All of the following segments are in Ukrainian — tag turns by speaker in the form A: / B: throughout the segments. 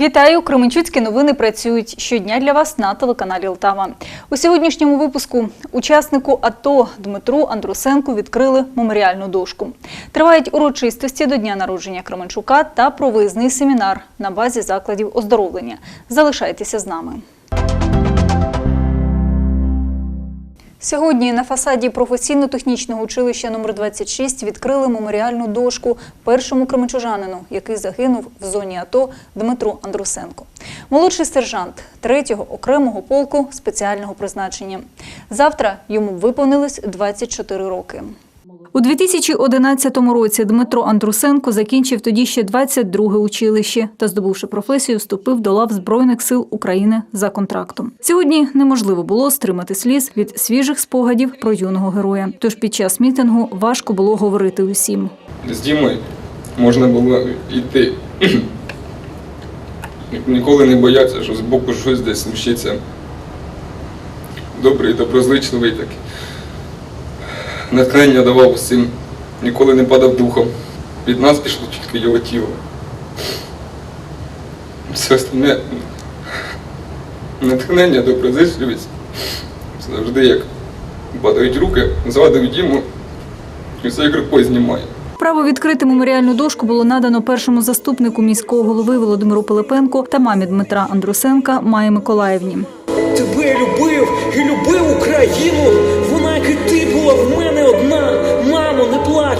A: Вітаю! Кременчуцькі новини працюють щодня для вас на телеканалі Лтава. У сьогоднішньому випуску учаснику АТО Дмитру Андрусенку відкрили меморіальну дошку. Тривають урочистості до дня народження Кременчука та провизний семінар на базі закладів оздоровлення. Залишайтеся з нами. Сьогодні на фасаді професійно-технічного училища номер 26 відкрили меморіальну дошку першому кременчужанину, який загинув в зоні АТО Дмитру Андрусенко. Молодший сержант 3-го окремого полку спеціального призначення. Завтра йому виповнилось 24 роки. У 2011 році Дмитро Андрусенко закінчив тоді ще 22-ге училище та, здобувши професію, вступив до лав Збройних сил України за контрактом. Сьогодні неможливо було стримати сліз від свіжих спогадів про юного героя. Тож під час мітингу важко було говорити усім.
B: З Дімою можна було йти. Ніколи не боятися, що збоку щось десь мщиться. Добрий, доброзичливий такий. Натхнення давав усім, ніколи не падав духом. Від нас пішло тільки його тіло. Все остальне натхнення, доброзичливість. Завжди як падають руки, згадують Діму і все як рукою знімає.
A: Право відкрити меморіальну дошку було надано першому заступнику міського голови Володимиру Пилипенку та мамі Дмитра Андрусенка Майі Миколаївні.
C: Тебе любив і любив Україну. Як і ти, була в мене одна. Мамо, не плач,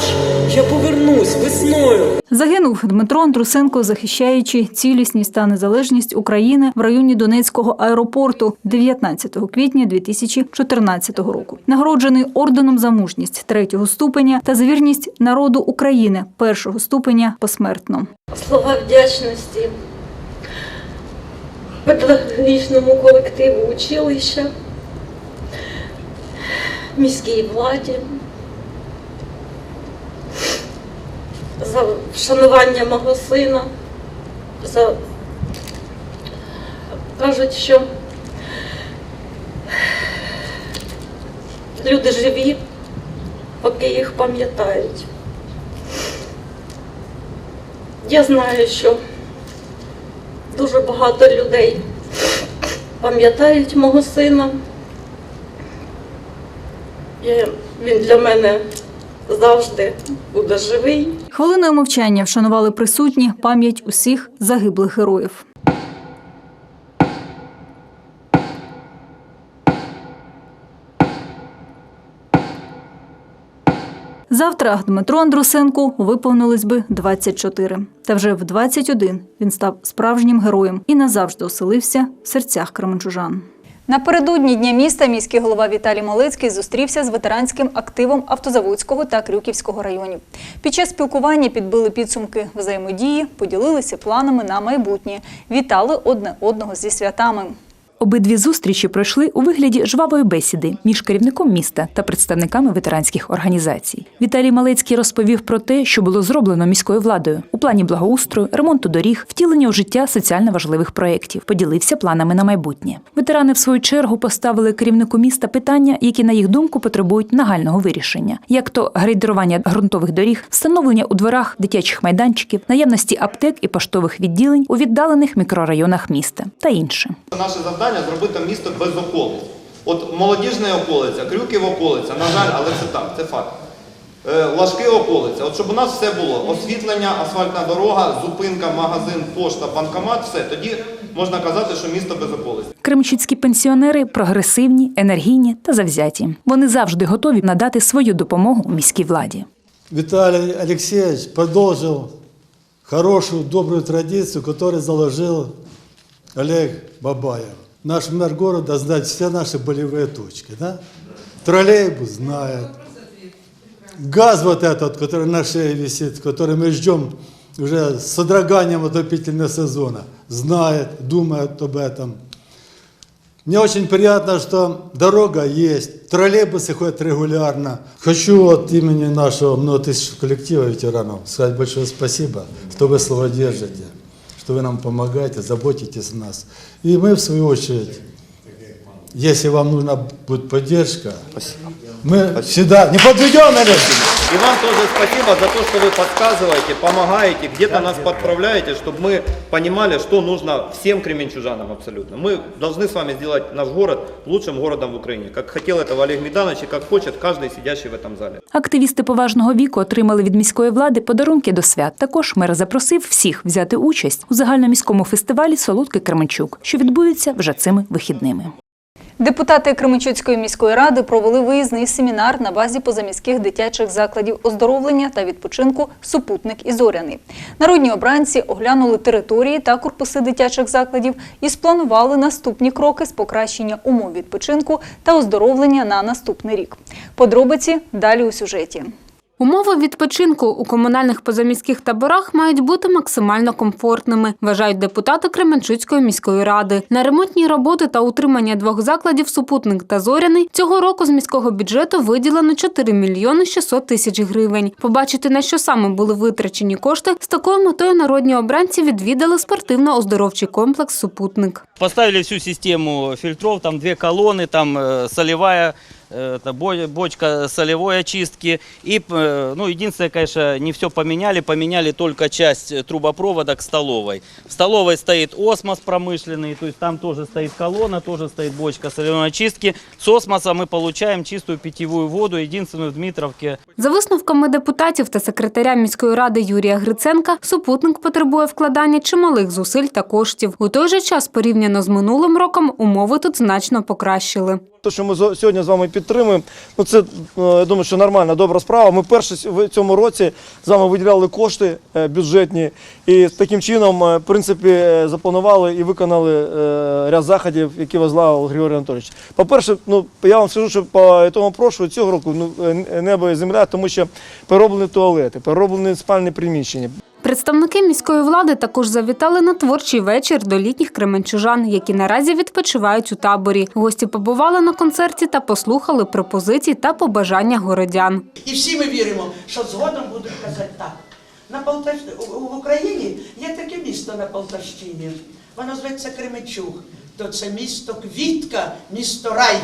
C: я повернусь весною.
A: Загинув Дмитро Андрусенко, захищаючи цілісність та незалежність України в районі Донецького аеропорту 19 квітня 2014 року. Нагороджений орденом за мужність третього ступеня та за вірність народу України першого ступеня посмертно.
D: слова вдячності педагогічному колективу училища, міській владі, за вшанування мого сина, за кажуть, що люди живі, поки їх пам'ятають. Я знаю, що дуже багато людей пам'ятають мого сина. І він для мене завжди буде живий.
A: Хвилиною мовчання вшанували присутні пам'ять усіх загиблих героїв. Завтра Дмитру Андрусенку виповнилось би 24. Та вже в 21 він став справжнім героєм і назавжди оселився в серцях кременчужан. Напередодні Дня міста міський голова Віталій Малицький зустрівся з ветеранським активом Автозаводського та Крюківського районів. Під час спілкування підбили підсумки взаємодії, поділилися планами на майбутнє, вітали одне одного зі святами.
E: Обидві зустрічі пройшли у вигляді жвавої бесіди між керівником міста та представниками ветеранських організацій. Віталій Малецький розповів про те, що було зроблено міською владою у плані благоустрою, ремонту доріг, втілення у життя соціально важливих проєктів. Поділився планами на майбутнє. Ветерани, в свою чергу, поставили керівнику міста питання, які, на їх думку, потребують нагального вирішення, як то грейдерування ґрунтових доріг, встановлення у дворах дитячих майданчиків, наявності аптек і поштових відділень у віддалених мікрорайонах міста та інше.
F: Наше завдання зробити місто без околиць. От молодіжна околиця, Крюків околиця, на жаль, але це так, це факт. Е, Лашки околиця. От щоб у нас все було освітлення, асфальтна дорога, зупинка, магазин, пошта, банкомат, все. Тоді можна казати, що місто без околиць.
E: Кремчуцькі пенсіонери прогресивні, енергійні та завзяті. Вони завжди готові надати свою допомогу міській владі.
G: Виталий Алексеевич продолжил хорошую, добрую традицию, которую заложил Олег Бабаев. Наш мэр города знает все наши болевые точки. Да? Троллейбус знает. Газ вот этот, который на шее висит, который мы ждем уже с содроганием отопительного сезона, знает, думает об этом. Мне очень приятно, что дорога есть, троллейбусы ходят регулярно. Хочу от имени нашего многотысячного коллектива ветеранов сказать большое спасибо, что вы слово держите, что вы нам помогаете, заботитесь о нас. И мы, в свою очередь, если вам нужна будет поддержка, мы всегда не подведем, Олег!
F: И вам тоже спасибо за то, что вы подсказываете, помогаете, где-то нас подправляете, чтобы мы понимали, что нужно всем кременчужанам абсолютно. Мы должны с вами сделать наш город лучшим городом в Украине, как хотел этого Олег Меданович и как хочет каждый сидящий в этом зале.
E: Активісти поважного віку отримали від міської влади подарунки до свят. Також мер запросив всіх взяти участь у загальноміському фестивалі Солодкий Кременчук, що відбудеться вже цими вихідними.
A: Депутати Кременчуцької міської ради провели виїзний семінар на базі позаміських дитячих закладів оздоровлення та відпочинку Супутник і Зоряний. Народні обранці оглянули території та корпуси дитячих закладів і спланували наступні кроки з покращення умов відпочинку та оздоровлення на наступний рік. Подробиці далі у сюжеті.
H: Умови відпочинку у комунальних позаміських таборах мають бути максимально комфортними, вважають депутати Кременчуцької міської ради. На ремонтні роботи та утримання двох закладів Супутник та Зоряний цього року з міського бюджету виділено 4 мільйони 600 тисяч гривень. Побачити, на що саме були витрачені кошти, з такою метою народні обранці відвідали спортивно-оздоровчий комплекс Супутник.
I: Поставили всю систему фильтров, там две колонны, там э, солевая, э, это бо- бочка солевой очистки. И, э, ну, единственное, конечно, не все поменяли, поменяли только часть э, трубопровода к столовой. В столовой стоит осмос промышленный, то есть там тоже стоит колонна, тоже стоит бочка солевой очистки. С осмоса мы получаем чистую питьевую воду, единственную в Дмитровке.
H: За висновками депутатів та секретаря міської ради Юрія Гриценка, супутник потребує вкладання чималих зусиль та коштів. У той же час, порівняно з минулим роком, умови тут значно покращили.
J: Те, що ми сьогодні з вами підтримуємо, ну це е, я думаю, що нормальна, добра справа. Ми перші в цьому році з вами виділяли кошти е, бюджетні і таким чином, е, в принципі, запланували і виконали ряд заходів, які возглавив Григорій Анатолійович. По-перше, ну я вам скажу, що по тому прошлого цього року ну небо і земля, тому що перероблені туалети, перероблені спальні приміщення.
H: Представники міської влади також завітали на творчий вечір до літніх кременчужан, які наразі відпочивають у таборі. Гості побували на концерті та послухали пропозиції та побажання городян.
K: І всі ми віримо, що згодом будуть казати так. На Полтав... в Україні є таке місто на Полтавщині. Воно зветься Кременчуг. То це місто Квітка, місто рай.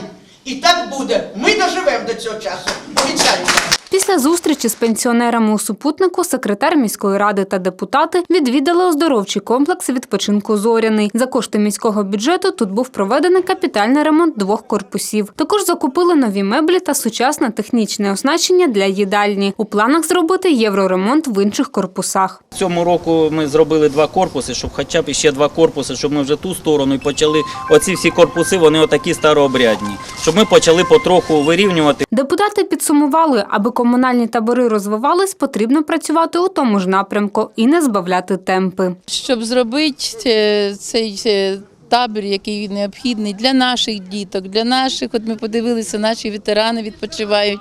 K: І так буде. Ми доживемо до цього часу. Обіцяю.
H: Після зустрічі з пенсіонерами у супутнику секретар міської ради та депутати відвідали оздоровчий комплекс відпочинку Зоряний. За кошти міського бюджету тут був проведений капітальний ремонт двох корпусів. Також закупили нові меблі та сучасне технічне оснащення для їдальні. У планах зробити євроремонт в інших корпусах.
I: Цьому року ми зробили два корпуси, щоб хоча б ще два корпуси, щоб ми вже ту сторону і почали. Оці всі корпуси, вони отакі старообрядні. Щоб ми почали потроху вирівнювати.
H: Депутати підсумували, аби комунальні табори розвивались, потрібно працювати у тому ж напрямку і не збавляти темпи.
L: щоб зробити е, цей е, табір, який необхідний для наших діток, для наших, от ми подивилися, наші ветерани відпочивають.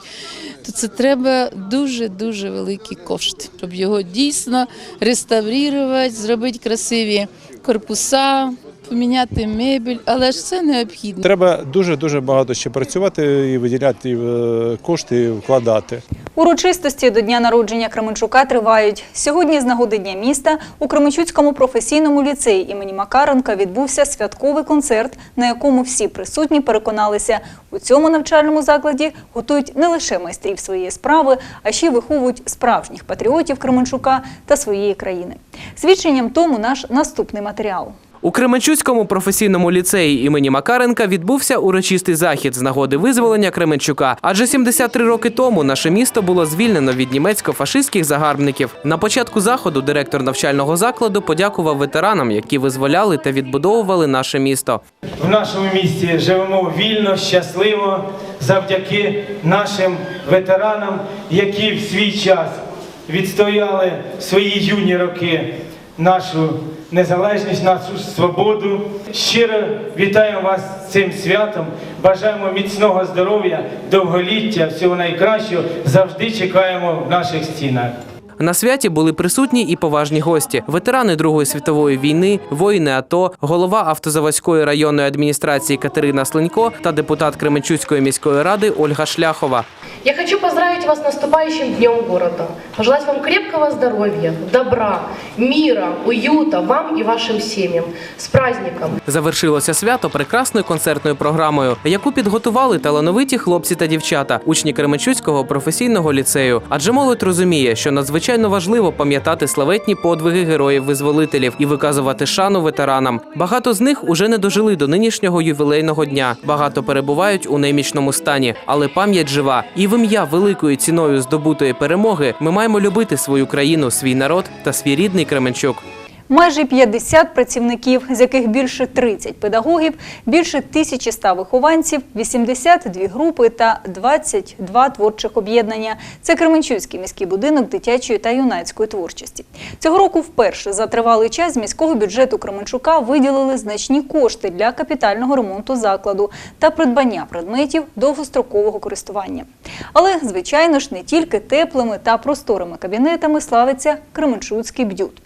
L: То це треба дуже дуже великі кошти, щоб його дійсно реставрувати, зробити красиві корпуса, поміняти мебель, але ж це необхідно.
M: Треба дуже дуже багато ще працювати і виділяти е, кошти, і вкладати.
A: Урочистості до дня народження Кременчука тривають. Сьогодні, з нагоди Дня міста, у Кременчуцькому професійному ліцеї імені Макаренка відбувся святковий концерт, на якому всі присутні переконалися, у цьому навчальному закладі готують не лише майстрів своєї справи, а ще й виховують справжніх патріотів Кременчука та своєї країни. Свідченням тому наш наступний матеріал.
N: У Кременчуцькому професійному ліцеї імені Макаренка відбувся урочистий захід з нагоди визволення Кременчука. Адже 73 роки тому наше місто було звільнено від німецько-фашистських загарбників. На початку заходу директор навчального закладу подякував ветеранам, які визволяли та відбудовували наше місто.
C: В нашому місті живемо вільно, щасливо завдяки нашим ветеранам, які в свій час відстояли свої юні роки нашу незалежність, нашу свободу. Щиро вітаємо вас цим святом. Бажаємо міцного здоров'я, довголіття, всього найкращого. Завжди чекаємо в наших стінах.
N: На святі були присутні і поважні гості: ветерани Другої світової війни, воїни АТО, голова автозаводської районної адміністрації Катерина Слинько та депутат Кременчуцької міської ради Ольга Шляхова.
O: Я хочу поздравить вас с наступающим Днем города. Пожелать вам крепкого здоровья, добра, мира, уюта вам и вашим семьям. С праздником!
N: Завершилося свято прекрасною концертною програмою, яку підготували талановиті хлопці та дівчата, учні Кременчуцького професійного ліцею. Адже молодь розуміє, що надзвичайно важливо пам'ятати славетні подвиги героїв-визволителів і виказувати шану ветеранам. Багато з них уже не дожили до нинішнього ювілейного дня. Багато перебувають у немічному стані, але пам'ять жива. І в ім'я великою ціною здобутої перемоги ми маємо любити свою країну, свій народ та свій рідний Кременчук.
A: Майже 50 працівників, з яких більше 30 педагогів, більше 1100 вихованців, 82 групи та 22 творчих об'єднання. Це Кременчуцький міський будинок дитячої та юнацької творчості. Цього року вперше за тривалий час з міського бюджету Кременчука виділили значні кошти для капітального ремонту закладу та придбання предметів довгострокового користування. Але, звичайно ж, не тільки теплими та просторими кабінетами славиться Кременчуцький б'ют.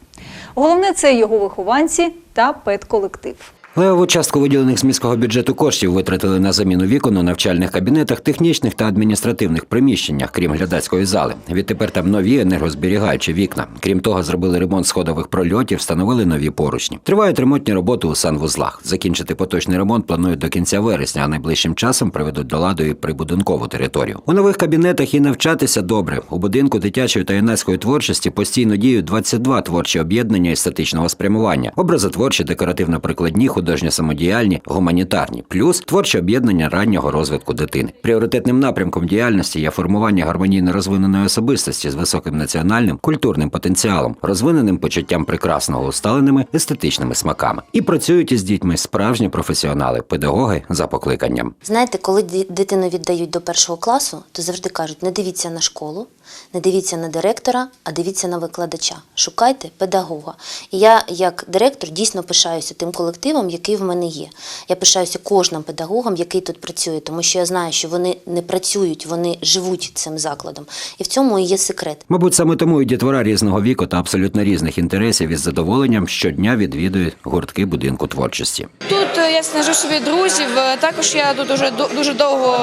A: Головне це його вихованці та педколектив.
P: Левову частку виділених з міського бюджету коштів витратили на заміну вікон у навчальних кабінетах, технічних та адміністративних приміщеннях, крім глядацької зали. Відтепер там нові енергозберігаючі вікна. Крім того, зробили ремонт сходових прольотів, встановили нові поручні. Тривають ремонтні роботи у санвузлах. Закінчити поточний ремонт планують до кінця вересня, а найближчим часом приведуть до ладу і прибудинкову територію. У нових кабінетах і навчатися добре. У будинку дитячої та юнацької творчості постійно діють 22 творчі об'єднання естетичного спрямування, образотворчі, декоративно-прикладні, художньо самодіяльні, гуманітарні, плюс творче об'єднання раннього розвитку дитини. Пріоритетним напрямком діяльності є формування гармонійно розвиненої особистості з високим національним культурним потенціалом, розвиненим почуттям прекрасного, усталеними естетичними смаками. І працюють із дітьми справжні професіонали, педагоги за покликанням.
Q: Знаєте, коли дитину віддають до першого класу, то завжди кажуть: не дивіться на школу, не дивіться на директора, а дивіться на викладача. Шукайте педагога. І я, як директор, дійсно пишаюся тим колективом, який в мене є. Я пишаюся кожним педагогом, який тут працює, тому що я знаю, що вони не працюють, вони живуть цим закладом. І в цьому і є секрет.
P: Мабуть, саме тому і дітвора різного віку та абсолютно різних інтересів із задоволенням щодня відвідують гуртки будинку творчості.
R: Тут е, я знайшов собі друзів. е, Також я тут дуже дуже довго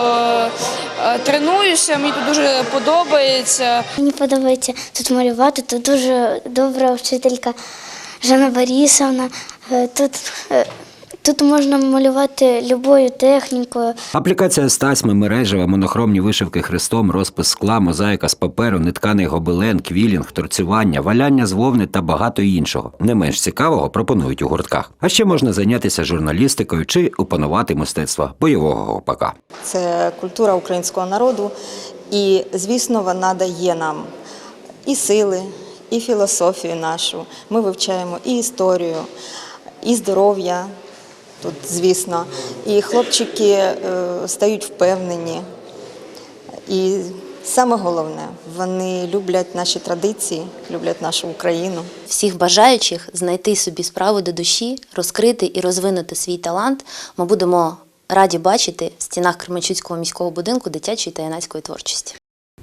R: е, тренуюся. Мені тут дуже подобається.
S: Мені подобається тут малювати. Тут дуже добра вчителька Жанна Борисовна. Е, Тут, е, тут можна малювати любою технікою.
P: Аплікація з тасьми, мережева, монохромні вишивки хрестом, розпис скла, мозаїка з паперу, нетканий гобелен, квілінг, торцювання, валяння з вовни та багато іншого. Не менш цікавого пропонують у гуртках. А ще можна зайнятися журналістикою чи опанувати мистецтво бойового гопака.
T: Це культура українського народу, і, звісно, вона дає нам і сили, і філософію нашу. Ми вивчаємо і історію, і здоров'я тут, звісно. І хлопчики е, стають впевнені. І саме головне, вони люблять наші традиції, люблять нашу Україну.
Q: Всіх бажаючих знайти собі справу до душі, розкрити і розвинути свій талант. Ми будемо раді бачити в стінах Кременчуцького міського будинку дитячої та юнацької творчості.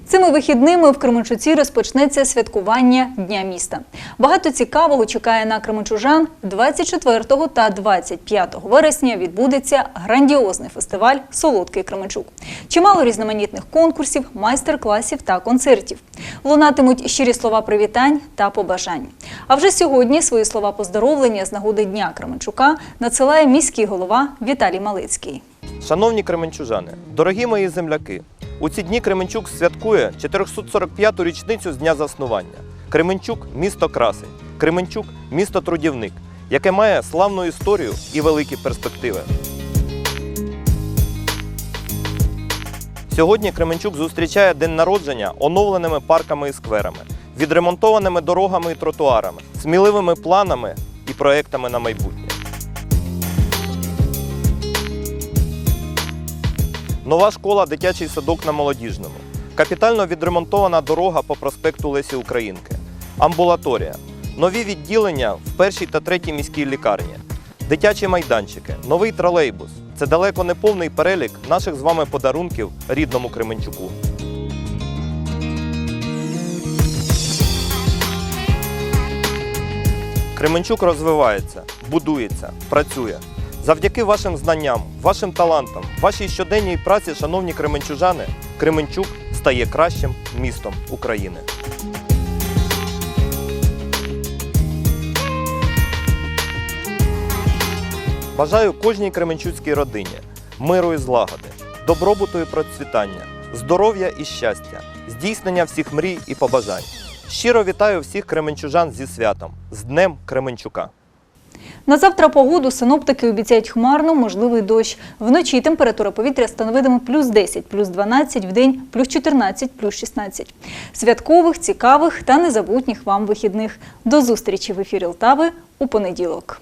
A: Цими вихідними в Кременчуці розпочнеться святкування Дня міста. Багато цікавого чекає на кременчужан. 24 та 25 вересня відбудеться грандіозний фестиваль Солодкий Кременчук. Чимало різноманітних конкурсів, майстер-класів та концертів. Лунатимуть щирі слова привітань та побажань. А вже сьогодні свої слова поздоровлення з нагоди Дня Кременчука надсилає міський голова Віталій Малицький.
F: Шановні кременчужани, дорогі мої земляки, у ці дні Кременчук святкує 445-ту річницю з дня заснування. Кременчук місто краси, Кременчук місто трудівник, яке має славну історію і великі перспективи. Сьогодні Кременчук зустрічає день народження оновленими парками і скверами, відремонтованими дорогами і тротуарами, сміливими планами і проектами на майбутнє. Нова школа дитячий садок на молодіжному. Капітально відремонтована дорога по проспекту Лесі Українки. Амбулаторія. Нові відділення в першій та третій міській лікарні. Дитячі майданчики, новий тролейбус. Це далеко не повний перелік наших з вами подарунків рідному Кременчуку. Кременчук розвивається, будується, працює. Завдяки вашим знанням, вашим талантам, вашій щоденній праці, шановні кременчужани, Кременчук стає кращим містом України. Бажаю кожній кременчуцькій родині миру і злагоди, добробуту і процвітання, здоров'я і щастя, здійснення всіх мрій і побажань. Щиро вітаю всіх кременчужан зі святом, з Днем Кременчука.
A: На завтра погоду синоптики обіцяють хмарно, можливий дощ. Вночі температура повітря становитиме плюс 10, плюс 12, вдень плюс 14, плюс 16. Святкових, цікавих та незабутніх вам вихідних. До зустрічі в ефірі Лтави у понеділок.